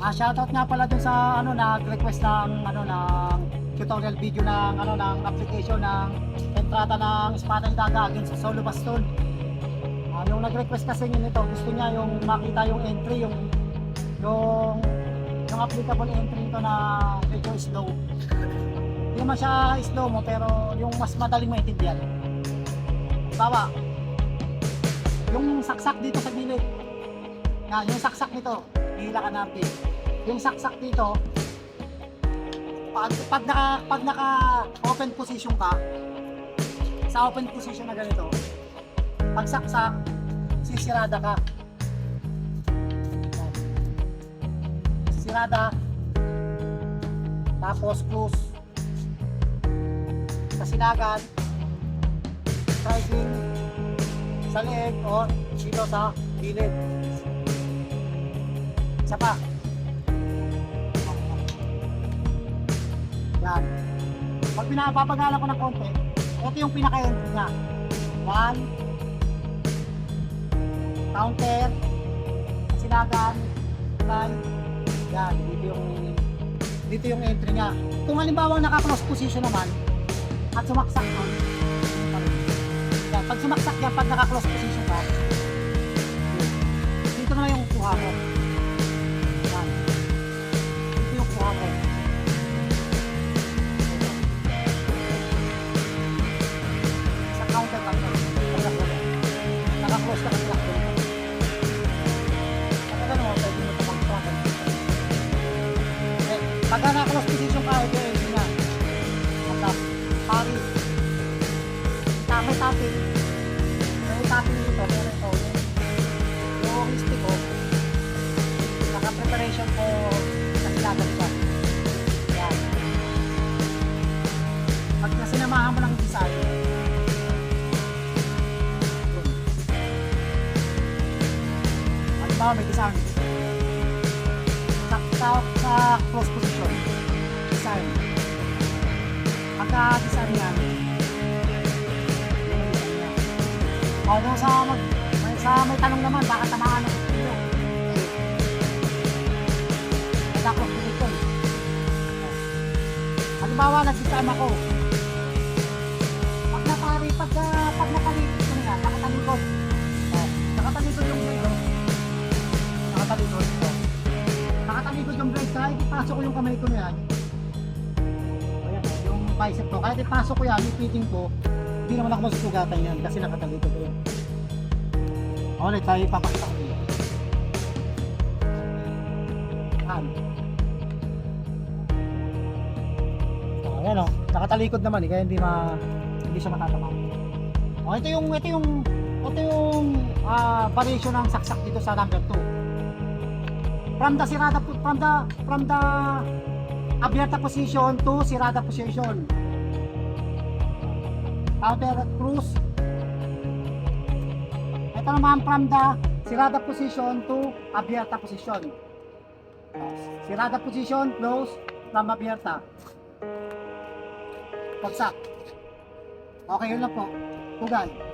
Ah, shoutout nga pala dun sa ano nag-request ng ano ng tutorial video ng ano ng application ng entrada ng espada daga against sa solo baston. Ah, yung nag-request kasi niya nito, gusto niya yung makita yung entry, yung yung yung applicable entry nito na medyo slow. Hindi naman siya slow mo pero yung mas madaling maintindihan. Bawa, yung saksak dito sa gilid. Yan, yung saksak nito, hila ka natin. Yung saksak dito, pag, pag naka, pag naka open position ka, sa open position na ganito, pag saksak, sisirada ka. Yan. Sisirada, tapos close. Sa sinagan, striking, sa leeg o dito sa gilid. Isa pa. Yan. Pag pinapapagalan ko ng konti, ito yung pinaka-entry niya. One, counter, sinagan, line, yan, dito yung dito yung entry niya. Kung halimbawa naka-close position naman, at sumaksak nun, yan, pag sumaksak yan, pag naka-close position ka, dito na yung kuha mo. Eh, Pag naka-close position ka, ito yung nga. At pari. Tamay tapping. May tapping dito, pero ito, yung, stick ko, naka-preparation ko kasi lagat siya. Yan. Pag nasinamahan mo ng design, yun. Halimbawa may design. Sa, sa, sa close position, design. Pagka-design yan, o, doon sa, mag, may, sa may tanong naman, baka tamaan ng kilo. Nagkaklos ko dito eh. Halimbawa, nagsisam ako. Nakatalikod yung blade, kahit ipasok ko yung kamay ko na yan. Ayan, yung bicep ko, kahit ipasok ko yan, fitting ko, hindi naman ako masusugatan yan kasi nakatalikod ko yan. Ulit tayo ipapakita ko dito. Yan. Ayan o, nakatalikod naman eh, kaya hindi ma hindi siya matatama. Oh, ito yung ito yung ito yung ah, variation ng saksak dito sa number 2. From the sirada from the from the abierta position to sirada position. Counter cruise. Ito naman from the sirada position to abierta position. Sirada position, close, from abierta. Pagsak. Okay, yun lang po. Tugan.